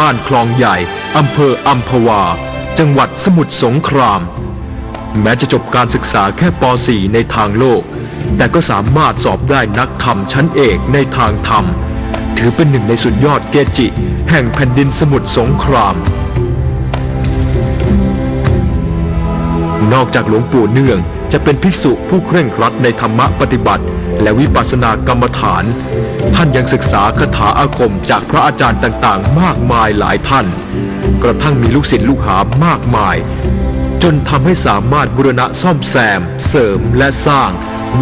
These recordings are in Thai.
บ้านคลองใหญ่อำเภออัมพวา จังหวัดสมุทรสงคราม แม้จะจบการศึกษาแค่ป .4 ในทางโลก แต่ก็สามารถสอบได้นักธรรมชั้นเอกในทางธรรม ถือเป็นหนึ่งในสุดยอดเกจิ แห่งแผ่นดินสมุทรสงคราม นอกจากหลวงปู่เนื่องจะเป็นภิกษุผู้เคร่งครัดในธรรมะปฏิบัติ และวิปัสสนากรรมฐาน ท่านยังศึกษาคาถาอาคมจากพระอาจารย์ต่างๆ มากมายหลายท่าน กระทั่งมีลูกศิษย์ลูกหามากมาย จนทำให้สามารถบูรณะซ่อมแซม เสริมและสร้าง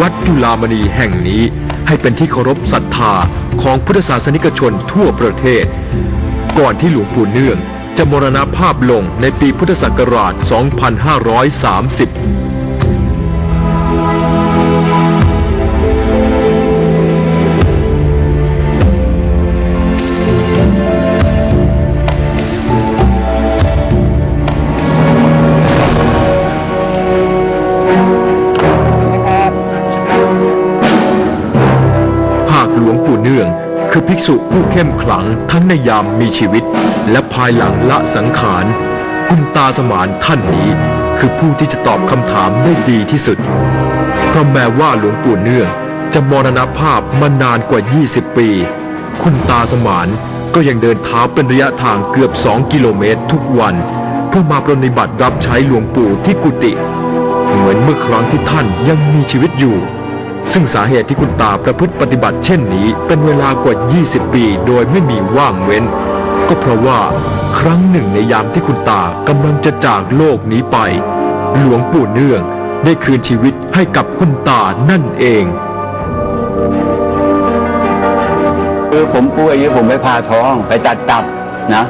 วัดจุฬามณีแห่งนี้ ให้เป็นที่เคารพศรัทธาของพุทธศาสนิกชนทั่วประเทศ ก่อนที่หลวงปู่เนื่องจะมรณภาพลงในปีพุทธศักราช 2530 เนื่อง คือภิกษุผู้เข้มขลังทั้งในยามมีชีวิต และภายหลังละสังขาร คุณตาสมานท่านนี้ คือผู้ที่จะตอบคำถามได้ดีที่สุด เพราะแม้ว่าหลวงปู่เนื่องจะมรณภาพมานานกว่า 20 ปี คุณตาสมานก็ยังเดินเท้าเป็นระยะทางเกือบ 2 กิโลเมตรทุกวัน เพื่อมาปรนนิบัติรับใช้หลวงปู่ที่กุฏิเหมือนเมื่อครั้งที่ท่านยังมีชีวิตอยู่ ซึ่งสาเหตุที่คุณตาประพฤติปฏิบัติเช่นนี้ เป็นเวลากว่า 20 ปี โดยไม่มีว่างเว้น ก็เพราะว่าครั้งหนึ่งในยามที่คุณตากำลังจะจากโลกนี้ไป หลวงปู่เนื่องได้คืนชีวิตให้กับคุณตานั่นเองคือผมป่วยอยู่ผมไปผ่าท้องไปตัดตับนะ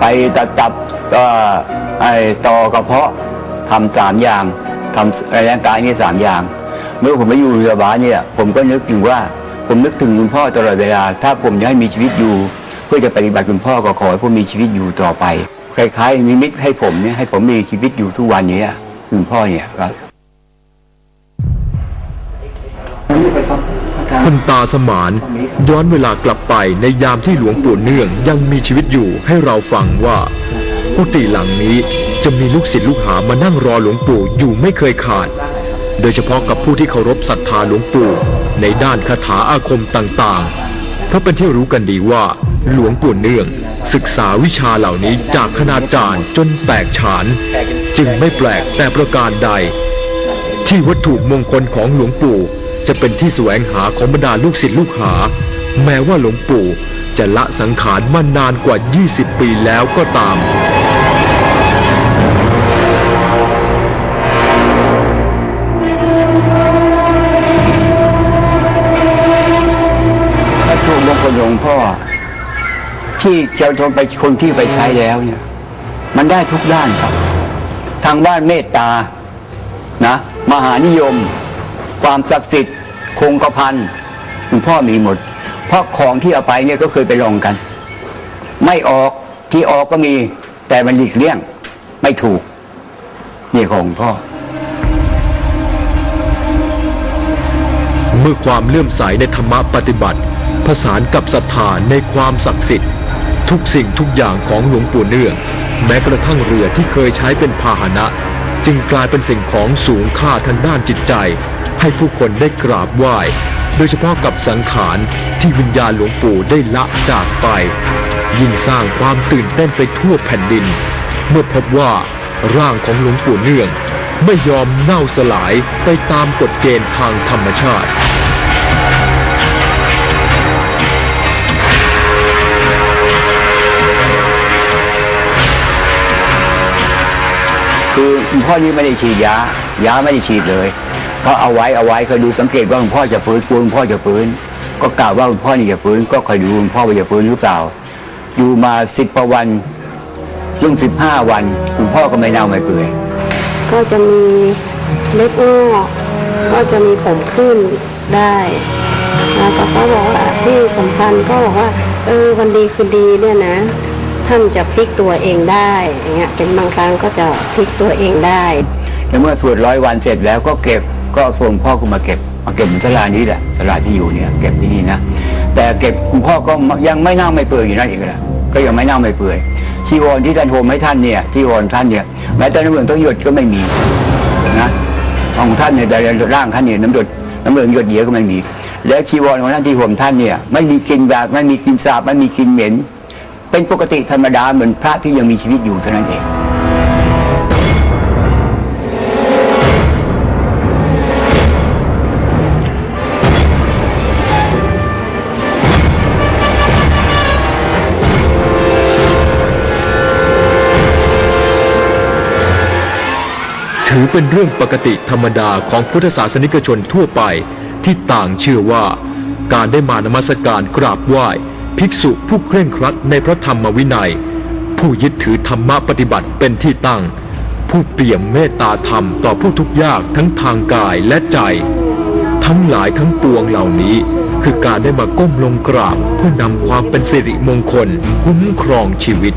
ไปตัดตับก็ไอต่อกระเพาะทำสามอย่างทำร่างกายนี่สามอย่าง มื่อผมไปอยู่โรงพยาบาลเนี่ยผมก็นึกถึงว่าผมนึกถึงคุณพ่อตลอดเวลา ถ้าผมยังให้มีชีวิตอยู่ เพื่อจะปฏิบัติคุณพ่อก็ขอให้ผมมีชีวิตอยู่ต่อไปคล้ายๆนิมิตให้ผมเนี่ยให้ผมมีชีวิตอยู่ทุกวันนี้คุณพ่อเนี่ยครับคุณตาสมานย้อนเวลากลับไปในยามที่หลวงปู่เนื่องยังมีชีวิตอยู่ให้เราฟังว่ากุฏิหลังนี้จะมีลูกศิษย์ลูกหามานั่งรอหลวงปู่อยู่ไม่เคยขาด โดยเฉพาะกับผู้ที่เคารพศรัทธาหลวงปู่ในด้านคาถาอาคมต่างๆ เพราะเป็นที่รู้กันดีว่า หลวงปู่เนื่อง ศึกษาวิชาเหล่านี้จากคณาจารย์จนแตกฉาน จึงไม่แปลกแต่ประการใด ที่วัตถุมงคลของหลวงปู่จะเป็นที่แสวงหาของบรรดาลูกศิษย์ลูกหา แม้ว่าหลวงปู่จะละสังขารมานานกว่า 20 ปีแล้วก็ตาม ที่เจ้าทนไปคนที่ไปใช้แล้วเนี่ย มันได้ทุกด้านครับ ทางบ้านเมตตานะมหานิยม ความศักดิ์สิทธิ์คงกระพันคุณพ่อมีหมด เพราะของที่เอาไปเนี่ยก็เคยไปลองกัน ไม่ออกที่ออกก็มี แต่มันหลีกเลี่ยงไม่ถูก นี่ของพ่อเมื่อความเลื่อมใสในธรรมะปฏิบัติ ผสานกับศรัทธาในความศักดิ์สิทธิ์ ทุกสิ่งทุกอย่างของหลวงปู่เนื่อง แม้กระทั่งเรือที่เคยใช้เป็นพาหนะ จึงกลายเป็นสิ่งของสูงค่าทางด้านจิตใจ ให้ผู้คนได้กราบไหว้ โดยเฉพาะกับสังขารที่วิญญาณหลวงปู่ได้ละจากไป ยิ่งสร้างความตื่นเต้นไปทั่วแผ่นดิน เมื่อพบว่าร่างของหลวงปู่เนื่อง ไม่ยอมเน่าสลายไปตามกฎเกณฑ์ทางธรรมชาติ คือคุณพ่อนี่ไม่ได้ฉีดยายาไม่ได้ฉีดเลย เพราะเอาไว้เอาไว้คอยดูสังเกตว่าคุณพ่อจะฟื้นกลัวคุณพ่อจะฟื้น ก็กล่าวว่าคุณพ่อนี่จะฟื้นก็คอยดูคุณพ่อว่าจะฟื้นหรือเปล่า อยู่มาสิบกว่าวันรุ่งสิบห้าวันคุณพ่อก็ไม่เน่าไม่เปื่อยก็จะมีเล็บงอกก็จะมีผมขึ้นได้แล้วก็เขาบอกว่าที่สำคัญก็บอกว่า เออวันดีคืนดีเนี่ยนะ ท่านจะพลิกตัวเองได้อย่างเงี้ยเป็นบางครั้งก็จะพลิกตัวเองได้แล้วเมื่อสวดร้อยวันเสร็จแล้วก็เก็บก็ส่งพ่อคุณมาเก็บ มาเก็บสลานี้แหละสลาที่อยู่เนี่ยเก็บที่นี่นะแต่เก็บคุณพ่อก็ยังไม่เน่าไม่เปื่อยอยู่นั่นเองแหละก็ยังไม่เน่าไม่เปื่อยชีวรที่ท่านโฮมให้ท่านเนี่ยที่วรท่านเนี่ยแม้แต่น้ำเหลืองต้องหยดก็ไม่มีนะของท่านเนี่ยแต่ร่างท่านเนี่ยน้ำหยดน้ำเหลืองหยดเดียวก็ไม่มี แล้วชีวรของท่านที่ห่มท่านเนี่ยไม่มีกลินแบบไม่มีกลินสาบไม่มีกลินเหม็น เป็นปกติธรรมดาเหมือนพระที่ยังมีชีวิตอยู่เท่านั้นเอง ถือเป็นเรื่องปกติธรรมดาของพุทธศาสนิกชนทั่วไปที่ต่างเชื่อว่าการได้มานมัสการกราบไหว้ ภิกษุผู้เคร่งครัดในพระธรรมวินัย ผู้ยึดถือธรรมะปฏิบัติเป็นที่ตั้ง ผู้เปี่ยมเมตตาธรรมต่อผู้ทุกข์ยากทั้งทางกายและใจ ทั้งหลายทั้งปวงเหล่านี้ คือการได้มาก้มลงกราบเพื่อนำความเป็นสิริมงคลคุ้มครองชีวิต